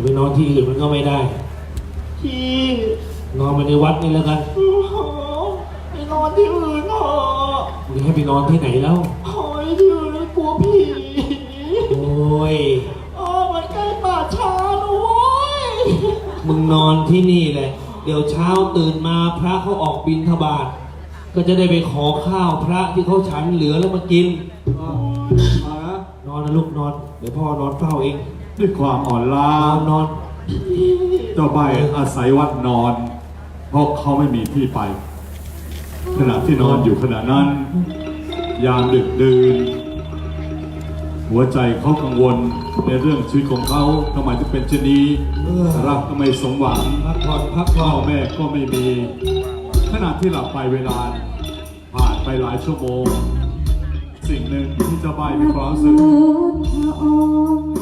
จะไปนอนที่อื่นมันก็ไม่ได้ พี่นอนมาในวัดนี่แล้วกันโอ้โหไปนอนที่อื่นเถอะมึงให้ไปนอนที่ไหนแล้ว โอ้ยที่อื่นกลัวผีโอ้ย เออมันใกล้ป่าช้าแล้วเว้ยมึงนอนที่นี่แหละเดี๋ยวเช้าตื่นมาพระเขาออกบิณฑบาต ก็จะได้ไปขอข้าวพระที่เขาฉันเหลือแล้วมากินมานะนอนนะลูกนอน เดี๋ยวพ่อนอนเฝ้าเอง ด้วยความอ่อนล้านอนนอนเจ้าใบอาศัยวัดนอน เพราะเขาไม่มีที่ไป ขณะที่นอนอยู่ขณะนั้น ยามดึกดื่นหัวใจเขากังวลในเรื่องชีวิตของเขาทำไมถึงเป็นเช่นนี้รักก็ไม่สมหวังพักผ่อนพักผ่พ่อแม่ก็ไม่มี ขณะที่หลับไปเวลา ผ่านไปหลายชั่วโมง สิ่งหนึ่งที่เจ้าใบมีความรู้สึก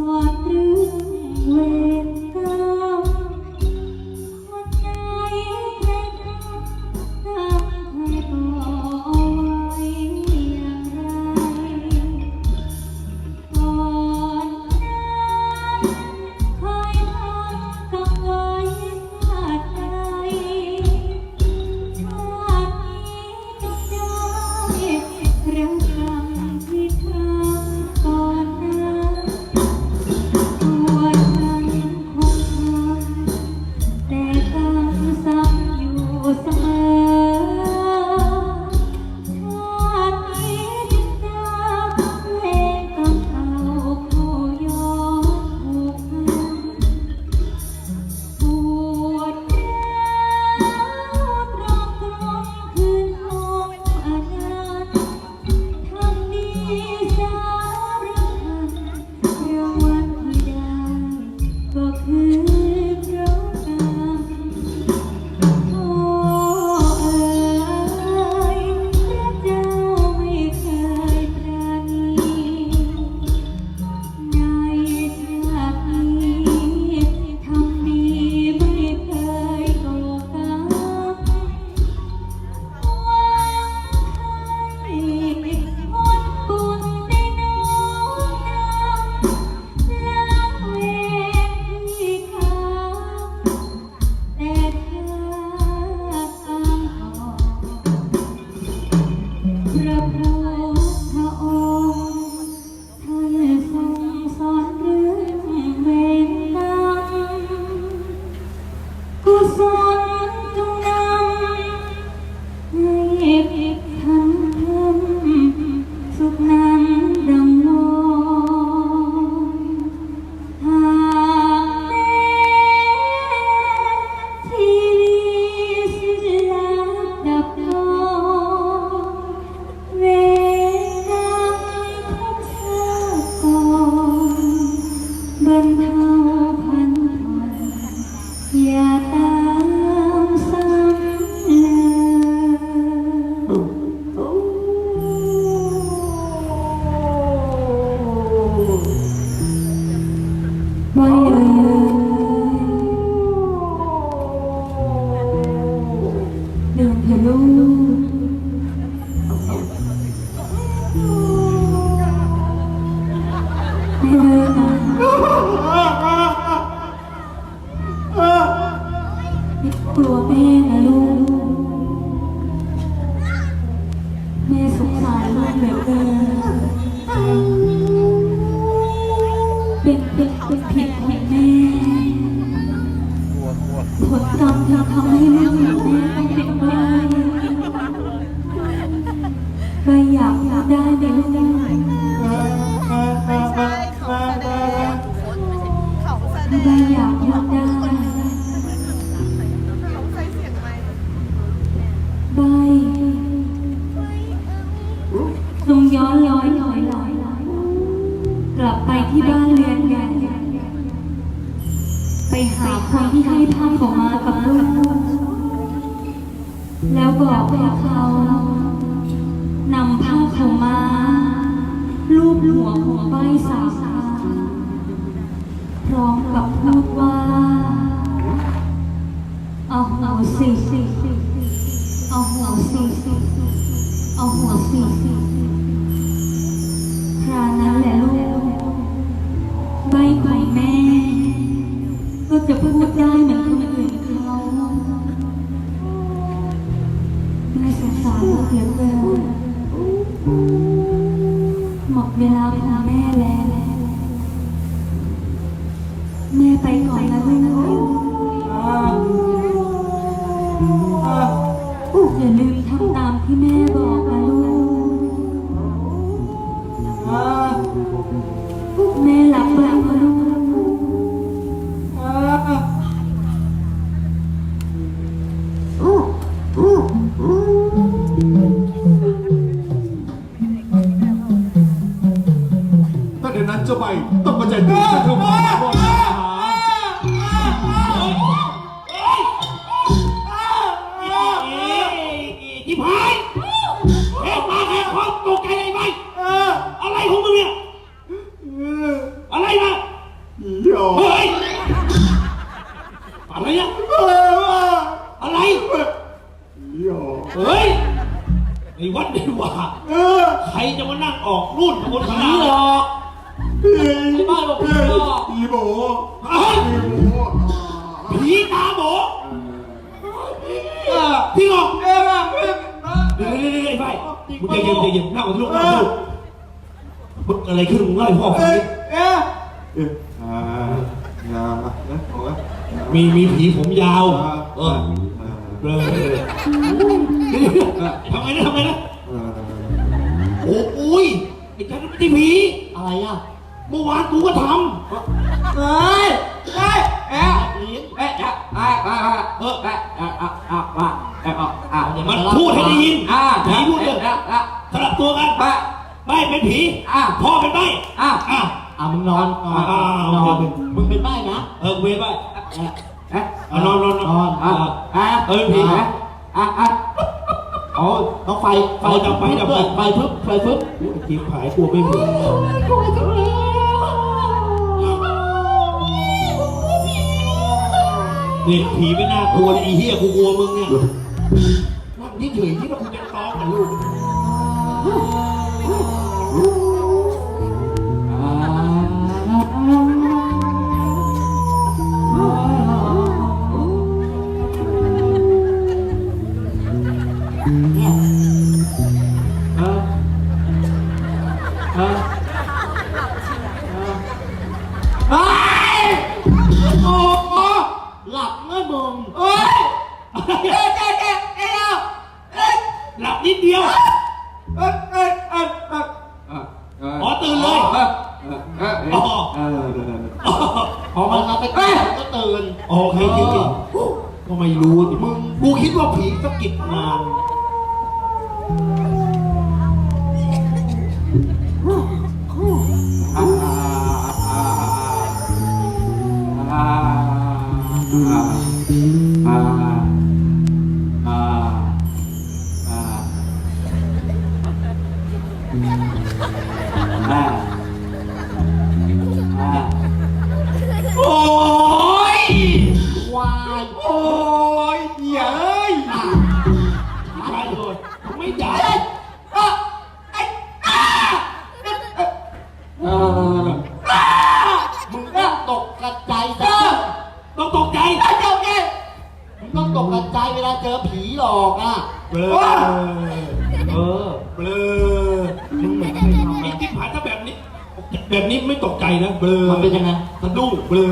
สอดเรื่องเว แม่สงสารลูกเหลือเกิน ลูบหัวของใบสาวพร้อมกับพูดว่า เอาหัวสิ เอาหัวสิ เอาหัว โบเฮ้ยพี่โบผีตาโบพี่หรอกเดี๋ยวเดี๋ยวเดี๋ยวไอ้ใบมึงใจเย็นใจเย็นนั่งกับลูกนั่งกับลูกมึงอะไรขึ้นมึงเล่าให้พ่อฟังดิเอ๊ะอ่าอ่านะโอ้ยมีมีผีผมยาวเออเบลอทำไงนะทำไงนะโอ้โอ้ยไอ้ฉันไม่ใช่ผี อะไรอะ เมื่อวานกูก็ทำเฮ้ยเฮ้ยเอ๊ะเอ๊ะเอ๊ะเอ๊ะเอ๊ะเอ๊ะเออเอ๊ะเอ๊ะเอ๊ะเอ๊ะเอ๊ะเอ๊ะเอ๊ะมันพูดให้ได้ยินอ่าผีพูดเลยเอ๊ะเอ๊ะสลับตัวกันเอ๊ะใบเป็นผีอะพ่อเป็นใบอะอะอะมึงนอนนอนนอนมึงเป็นใบ้นะเออเวใบเอ๊ะเอ๊ะอะนอนนอนนอนอะเออผีอะอะอะอ๋อต้องไฟไฟเอาดับไฟดับไฟไฟพึบไฟพึบทีมผายกลัวไม่เหมือน เลยนี่ผีไม่น่ากลัวเลยไอีเหี้ยกูกลัวมึงเนี่ยนั่งเฉยๆที่เราคุยกันร้องกันลูก เอ๊ะเอ๊ะเอ๊ะเอ๊ะเอ๊ะหลับนิดเดียวเอ๊ะเอ๊ะเอ๊ะเอ๊ะอ๋อตื่นเลยอ๋อออพอมันเอาไปแก่ก็ตื่นโอเคโอเคโอเคก็ไม่รู้มึงกูคิดว่าผีสะกิดมา เบลอ มันเป็นยังไง มันดุ้งเบลอ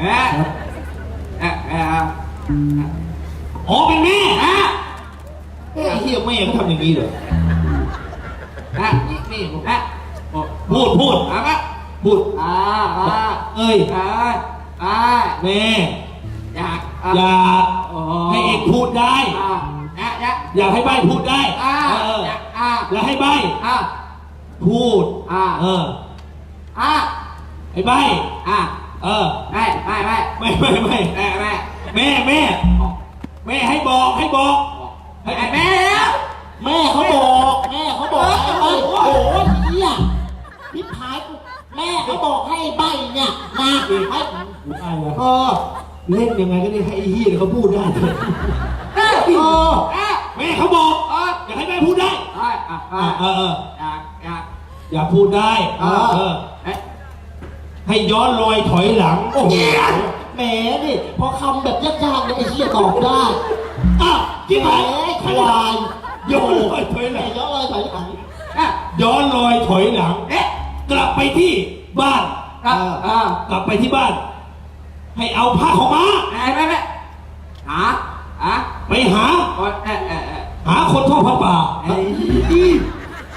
หม้อเอ๊ะเอ๊ะเอ๊ะอ๋อเป็นแม่เอ๊ะเอ้ยไอ้เฮียแม่เขาทำอย่างนี้เหรอเอ๊ะนี่นี่เอ๊ะโอ้พูดพูดอะมาพูดอ่าอ่าเอ้ยอ่าอ่าแม่อยากอยากโอ้ให้เอกพูดได้อ่าอยากอยากอยากให้ใบพูดได้อ่าเอออยากอ่าอยากให้ใบอ่าพูด อ่า เออ อ่าให้ใบอ่า เออ ไม่ไม่ไม่ไม่ไม่ไม่แม่แม่แม่แม่แม่ให้บอกให้บอกให้แม่แม่แล้วแม่เขาบอกแม่เขาบอกให้ใบโอ้โหเนี่ยพี่พายกูแม่เขาบอกให้ใบเนี่ยนะให้เออเล่นยังไงก็ได้ให้ไอ้เฮียเขาพูดได้เออเออเออแม่เขาบอกเอออยากให้แม่พูดได้อ่าอ่าอ่าเออเอออยากอยากอยากพูดได้เออเออเอ๊ะ ให้ย้อนรอยถอยหลัง โอ้โหแหมนี่พอคำแบบยากๆเนี่ยไอ้เหี้ยตอบได้อ้าวที่ไหนแหมควายย้อนรอยถอยหแหมลังย้อนเลยถอยหลังอะย้อนรอยถอยหลังเอ๊ะกลับไปที่บ้านอ่าอ่ากลับไปที่บ้าน ให้เอาผ้าของม้าแม่แม่แม่หาหาไปหาโอ๊ยเอ๊ะเอ๊ะเอ๊ะหาคนทอดผ้าป่าไอ้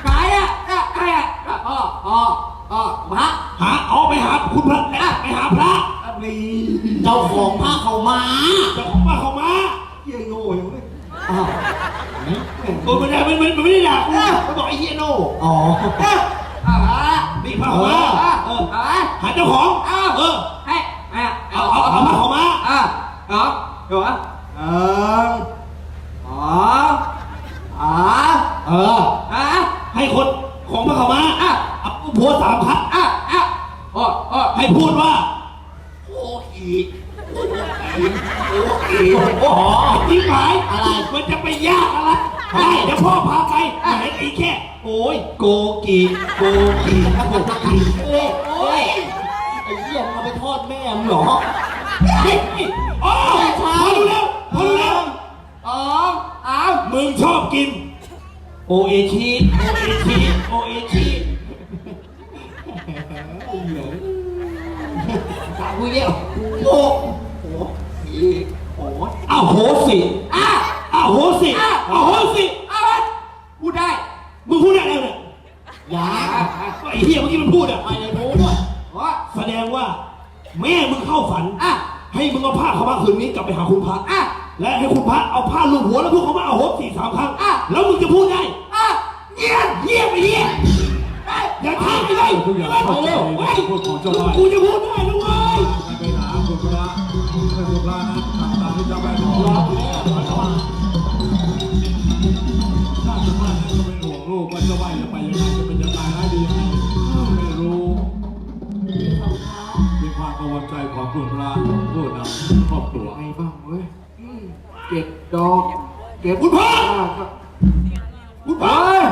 ขายอะอะใครอะอะอ๋ออ๋ ออ๋อพระหาเอาไปหาคุณพระไปหาพระอะมีเจ้าของผ้าเขาวมาเจ้าของผ้าของม้าเยี่ยโง่ยังไม่อ้าวตัวมันได้มันมันไม่ได้ด่ากูมันบอกไอ้เฮียโน่อ๋อเอ๊ะอะนี่ผ้าของม้าอะเอเออออะหาเจ้าของเอาเออให้ให้เอาเอาเอาผ้าของม้าอะเอาเดี๋ยวอะเอออ๋ออ๋อเอออะให้คน ของผ้าของม้าอะเอาผัวสามพันอะอะโอ้โอ้ให้พูดว่าโอ้อีกอ๋อที่หมายอะไรมันจะไปยากอะไรได้เดี๋ยวพ่อพาไปไหนไอ้แค่ โอ้ยโกกีโกกีโกกีเอ้ยโอ้ยไอ้เหี้ยมาไปทอดแม่มึงเหรอเฮ้ยอ๋อพอรู้แล้วพอรู้แล้วอ๋อเอามึงชอบกิน โอเอชีโอเอชีโอเอชีถามกูเยี่ยวโอ้โหอีกโอ้อ้าวโหสิอะอ้าวโหสิอ้าวโหสิเอาไปพูดได้ มึงพูดได้แล้วเนี่ยอย่าไอ้เหี้ยเมื่อกี้มันพูดอะไปเลยพูด้วยแสดงว่า แม่มึงเข้าฝันอะให้มึงเอาผ้าเขามาคืนนี้กลับไปหาคุณพระอะ และให้คุณพระเอาผ้าลูบหัวแล้วพวกเขามาเอาโหสี่สามครั้งอะ แล้วมึงจะพูดได้อะเงียบเงียบไปเงียบอย่าท้าไปเลยทุกอย่างเข้าใจในคำพูดของเจ้าบ้านกูจะพูดได้นะเว้ยไปหาคุณพระให้คุณพระนั้นทำตามที่เจ้าแม่บอกถ้าเจ้าบ้านนั้นก็เป็นห่วงลูกว่าเจ้าบ้านจะไปยังไงจะเป็นจะตายได้ดียังไงไม่รู้เป็นความกังวลใจของคุณพระผู้นำครอบครัว ไงบ้างเว้ยอืมเก็บ ดอกเก็บคุณพระอะคุณพระเฮ้ย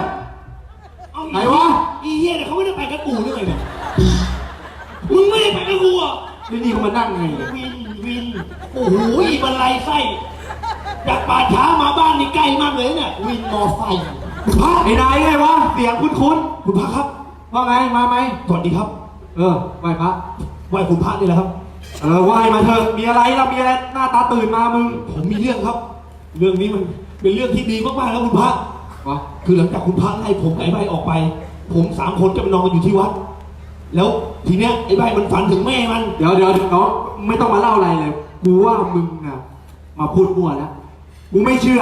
เอาไหนวะอีเหี้ยเนี่ยเขาไม่ได้ไปกับกูหรือไงเนี่ยมึงไม่ได้ไปกับกูอะนี่นี่เขามานั่งไงวินวินโอ้โหบันไลไส้จากป่าช้ามาบ้านนี่ใกล้มากเลยเนี่ยวินมอไซค์คุณพระไอ้นายไงวะเสียงคุ้นคุณพระครับๆว่าไงมาไหมสวัสดีครับ เออไหว้พระไหว้คุณพระนี่แหละครับ เออไหว้มาเถอะมีอะไรเรามีอะไรหน้าตาตื่นมามึง ผมมีเรื่องครับ เรื่องนี้มันเป็นเรื่องที่ดีมากๆแล้วคุณพระวะคือหลังจากคุณพระไล่ผมกับไอ้ใบออกไป ผมสามคนจะไปนอนกันอยู่ที่วัด แล้วทีเนี้ยไอ้ใบมันฝันถึงแม่มัน เดี๋ยวเดี๋ยวเดี๋ยวไม่ต้องมาเล่าอะไรเลย กูว่ามึงน่ะมาพูดมั่วแล้ว กูไม่เชื่อ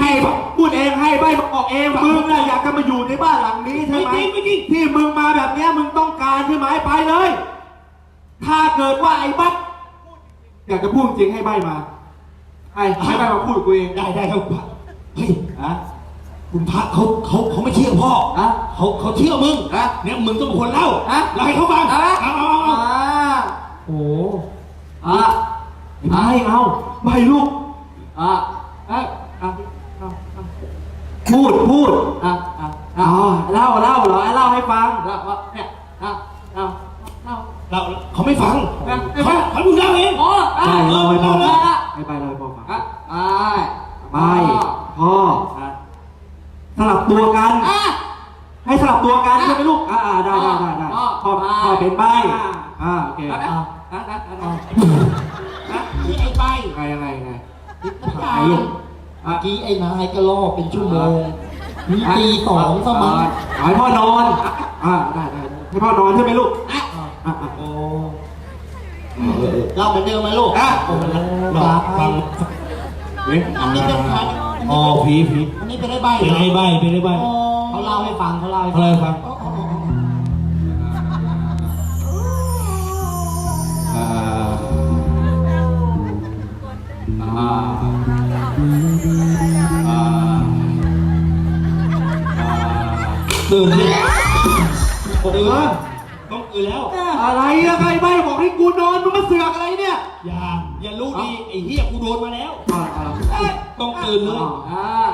ให้พูดเองให้ใบมาบอกเอง มึงน่ะอยากจะมาอยู่ในบ้านหลังนี้ใช่ไหมไม่จริงไม่จริง ที่มึงมาแบบเนี้ยมึงต้องการใช่ไหมไปเลย ถ้าเกิดว่าไอ้บั๊กอยากจะพูดจริงให้ใบมา ให้ให้ใบมาพูดกับกูเองได้ได้ครับคุณพระเฮ้ยอะคุณพระเขาเขาเขาไม่เชื่อพ่ออะเขาเขาเชื่อมึงอะเนี่ยมึงต้องเป็นคนเล่าอะเล่าให้เขาฟังอะเอาเอาเอาอ่าเอาโอ้อะไม่เอาไม่ลูกอะอะอะอะอะพูดพูดอะอะอะเล่าเล่าเหรอเล่าให้ฟังเล่าว่าเนี่ยอะเล่าเล่าเราเขาไม่ฟังอะเขาเขามึงเล่าเองอ๋ออะได้เล่าให้พ่อฟัง ให้ใบเราให้พ่อฟังอะไอ้ใพ่อสลับตัวกันให้สลับตัวกันใช่ไหมลูกอ่าได้ได้ได้ได้พ่อพ่อใบ้ พ่อเป็นใบอ่าโอเคนะนะอะนะนะนะนี่ไอ้ใบยังไงไงไงที่าายลูกเมื่อะกี้ไอ้นายก็ล่อเป็นชั่วโมงมีตีสองสมัยอ่ให้พ่อนอน อ่าได้ได้ให้พ่อนอนใช่ไหมลูก อะอะอ่โอ้ เราเหมือนเดิมไหมลูกอะโอ้โหลองฟังเฮ้ยอันนี้เป็นใครอ๋อผีผีอันนี้เป็นไอ้ใบเป็นไอ้ใบเป็นไอ้ใบเขาเล่าให้ฟังเขาเล่าให้เขาเล่าให้ฟังอ๋ออ๋ออ๋ออ่าอ่าอ่าอ่าตื่นดิตื่นต้องตื่นแล้ว อะไรอะใครใบบอก ให้กูนอนมึงมาเสือกอะไรเนี่ย อย่า อย่ารู้ดี ไอ้เหี้ยกูโดนมาแล้วอ่าอ่าต้องตื่นเลย อ่า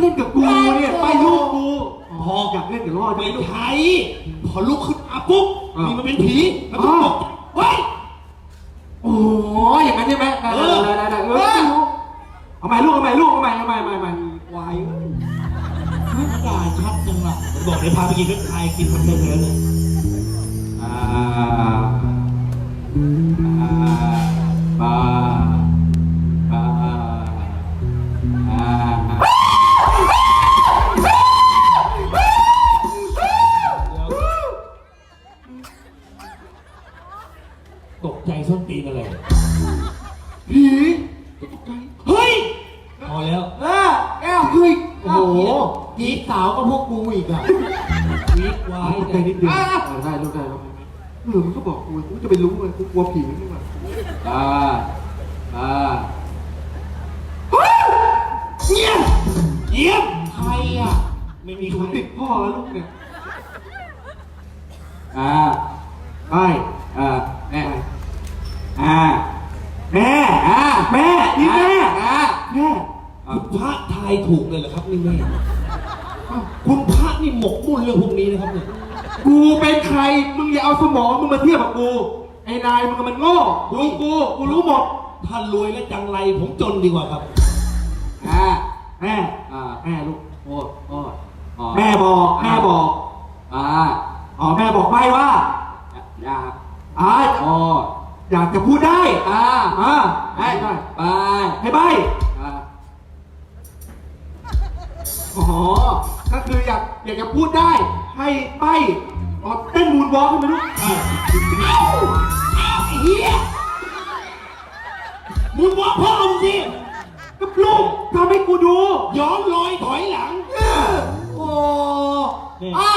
เล่นกับกูเนี่ยไปลูกกูพออยากเล่นกับรอดไม่ไหมลูกใช่พอลุกขึ้นอาปุ๊บอ่านี่นี่มันเป็นผีแล้วก็บอกเฮ้ยโอ้ยอย่างนั้นใช่ไหมได้เอได้อได้ได้เออเอาใหม่ลูกเอาใหม่ลูกเอาใหม่เอาใหม่เอาใหม่เอาใหม่วายไม่ด่าชัดจังล่ะมันบอกเดี๋ยวพาไปกินเฟรนช์ฟรายกินทำได้เลย กูอีกอะวีดวายใจนิดเดียวได้ลูกได้แล้วเออมันก็บอกกูกูจะไปรู้เลยกูกลัวผีนี่หว่าอ่าอ่าเยี่ยมเยี่ยมใครอะ ไม่มีครติดพ่อแล้วลูกเนี่ยอ่าไปอ่าแม่อ่าแม่อ่าแม่นี่แม่อ่าแม่พระทายถูกเลยเหรอครับนี่แม่ คุณพระนี่หมกมุ่นเรื่องพวกนี้นะครับเนี่ย กูเป็นใคร มึงอย่าเอาสมองมึงมาเทียบกับกู ไอ้นายมึงมันโง่รู้กู กูรู้หมด ถ้ารวยและจังไรผมจนดีกว่าครับอ่าแม่อ่าแม่ลูก โอ้โอ้แม่บอก แม่บอก อ่า อ๋อแม่บอกไม่ว่า อยากอ่าอ๋ออยากจะพูดได้ อ่า อ่าให้ไปไปให้ใบอ่าอ๋อ ก็คืออยากอยากจะพูดได้ให้ใบอ๋อเต้นมูนวอล์กขึ้นมาลูกไอ้เหี้ยมึงว่าพ่อมึงสิก็ลูกทำให้กูดู ย้อนรอยถอยหลัง โอ้นี่อ้า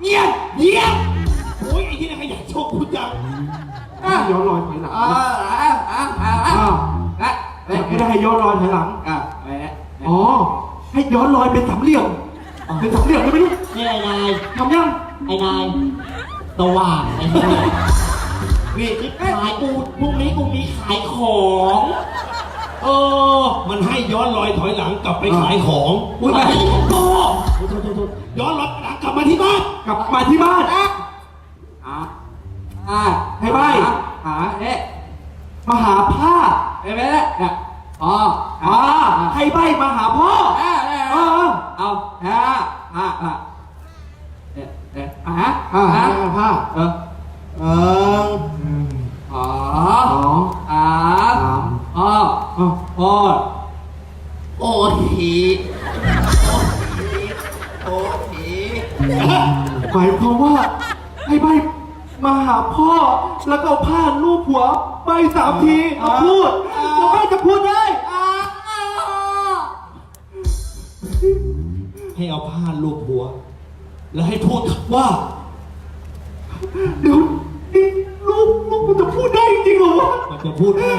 เงียบเงียบโอ้ยไอ้ที่นั่นขยันโชคคุณจังอะย้อนรอยถอยหลังอ่าอ่าอ่าอ่าอ้าวและไม่ได้ให้ย้อนรอยถอยหลังอะอ๋อให้ย้อนรอยเป็นสามเหลี่ยม เป็นสามเหลี่ยมได้ไหมลูกนี่ไอ้นายทำยังไอ้นายตะว่างไอ้นี่นี่ทิพขายกูพรุ่งนี้กูมีขายของเออมันให้ย้อนรอยถอยหลังกลับไปขายของอุ้ยไอ้ของโตโทษโทษโทษย้อนรอยหลังกลับมาที่บ้านกลับมาที่บ้านอะอะอะให้ใบหาเอ๊ะมาหาผ้าเอ๊ะเนี่ยอ๋ออ๋อให้ใบมาหาพ่อ เออเอาฮะอะอะเอ๊ะเอ๊ะอะฮะอะผ้าเออเอออ๋อสองสามอ๋อพ่อโอ้ทีโอ้ทีหมายความว่าให้ใบมาหาพ่อแล้วก็เอาผ้าลูบหัวใบสามทีแล้วพูดแล้วใบจะพูดได้ ให้เอาผ้าลูบหัว แล้วให้พูดว่า เดี๋ยวนี่ลูกลูกมันจะพูดได้จริงเหรอวะมันจะพูดได้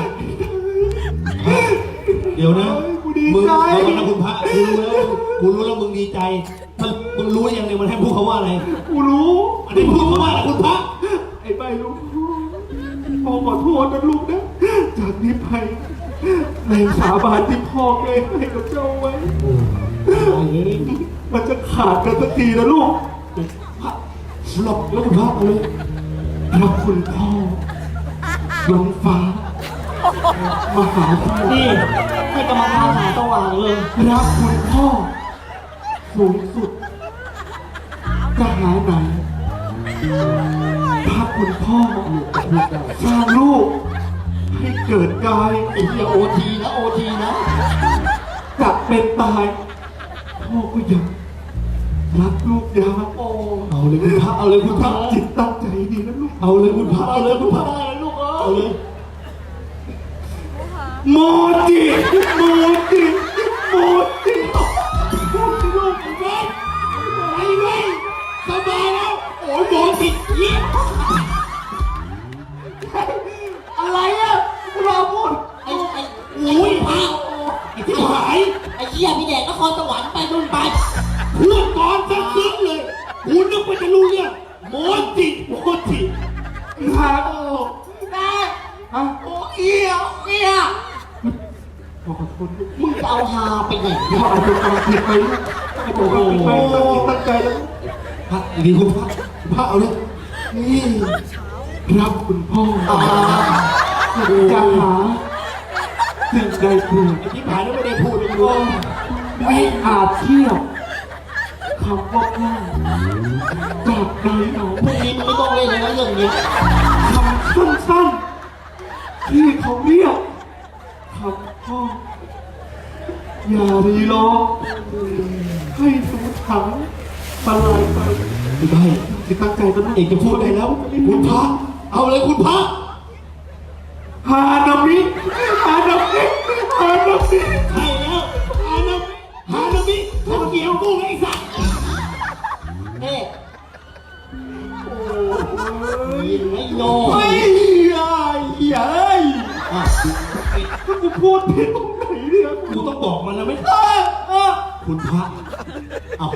เดี๋ยวนะกูดีมึงใจเดี๋ยวก่อนนะคุณพระกูรู้แล้วกูรู้แล้วมึงดีใจมันมึงรู้ยังเนี่ยมันให้พูดคำว่าอะไรกูรู้ มันให้พูดคำว่าอะไรคุณพระ ไอ้ใบลูกพ่อขอโทษนะลูกนะ จากนี้ไป ในสาบานที่พ่อเคยให้กับเจ้าไว้มันจะขาดกันสักทีนะลูกหลบแล้วคุณพ่อเอาเลยรักคุณพ่อลงฟ้ามาหาพ่อนี่ให้กรรมการหาสว่างเลยรักคุณพ่อสูงสุดจะหาไหนถ้าคุณพ่อสร้างลูก ให้เกิดกายไอ้เหี้ยโอทีนะโอทีนะจะเป็นตายพ่อก็ยังรักลูกยาโอเอาเลยคุณพระเอาเลยคุณพระตั้งจิตตั้งใจดีนะลูกเอาเลยคุณพระเอาเลยคุณพระได้ลูกเอ้เอาเลยยโมจิโมจิ หี้ยพี่แดกนครสวรรค์ไปนู่นไปพูดก่อนสักนิดเลยคุณนึกว่าจะรู้เรื่องโมจิโมจิหาโอ้แม่ฮะโอ้เอี้ยเอี้ยขอโทษลูกมึงจะเอาฮาไปไหนพ่ออาจจะฟังผิดไปลูกอาจจะฟังผิดไปตั้งจิตตั้งใจแล้วพระดีคุณพระพระเอาเลยนี่รักคุณพ่อจะหาสิ่งใดเพื่อไอ้ที่หายแล้วไม่ได้พูดเลยคุณ ไม่อาจเทียบคำว่าพ่อจากใดเอาพรุ่งนี้มึงไม่ต้องเล่นเลยนะเรื่องเนี้ยคำสั้นๆที่เขาเรียกคำพ่ออย่ารีรอให้สูญถังสลายไปไม่ได้ที่ตั้งใจกันนะเอกจะพูดได้แล้วคุณพระเอาเลยคุณพระ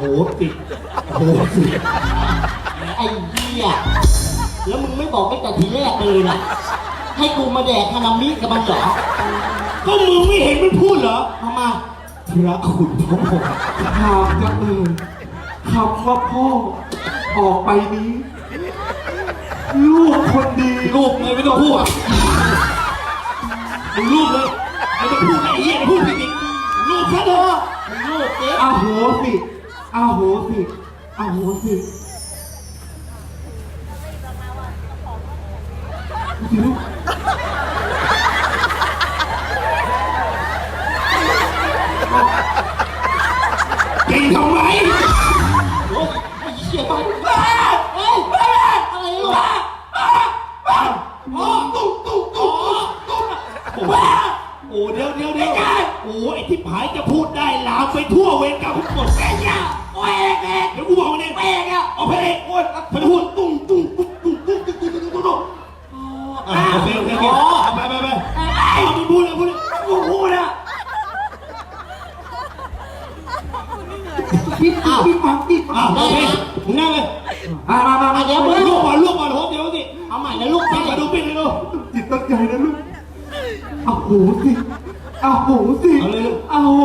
อโหสิอโหสิไอ้เหี้ยแล้วมึงไม่บอกตั้งแต่ทีแรกเลยล่ะให้กูมาแดกฮานามิกับมันเหรอก็มึงไม่เห็นมันพูดเหรอเอามาพระคุณพ่อหากจะเอ่ยคำว่าพ่อออกไปนี้ ลูกคนดีลูกเลยไม่ต้องพูดมึงลูกเลยไม่ต้องพูดไอ้เหี้ยพูดผิดอีกลูกซะเถอะมึงลูกเจ๊อาโหสิ อาโหสิเอาโหสิลูกเก่งทำไมโอ้ยเหี้ยไปบ้าเฮ้ยบ้าอะไรลูกอ๋อตุ๊กตุ๊กตุ๊กตุ๊กตุ๊กว้าโอ้เดี๋ยวเดี๋ยวเดี๋ยวโอ้ไอ้ที่ผายจะพูดได้ลามไปทั่วเวรกรรมทั้งหมดแม่เนี่ยโอ้ยแม่เดี๋ยวกูบอกมันเองแม่เนี่ยเอาเพลงโอ้ยเพลงพูดตุ้งตุ้งตุ้งตุ้งตุ้งตุ้งตุ้งตุ้งตุ้งตุ้งอ่าโอเคโอเคโอเคเอาไปไปไปเอามึงพูดเลยพูดเลยกูพูดอะพี่อ้าวพี่ฟังพี่ฟัอ่างโอเคมึงนั่งเลยมามามามาเดี๋ยวมึมึงงลูกบอลลูกบอลโหเดี๋ยวสิเอาใหม่นะลูกมาไปดูปิ้งเลยลูกจิตตั้งใจนะลูกอาโหสิอาโหสิเอาเลยลูกอาโห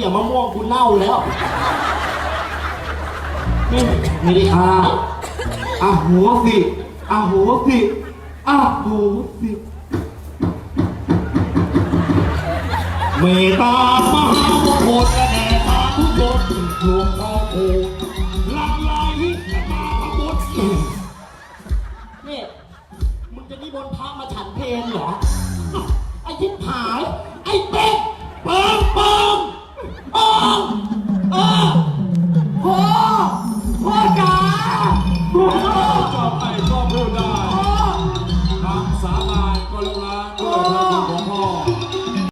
หี้ยมะม่วงกูเน่าแล้วนี่ไม่ได้อาอ่าหัวสิอาโหสิอาโหสิเมตตามหาโคคล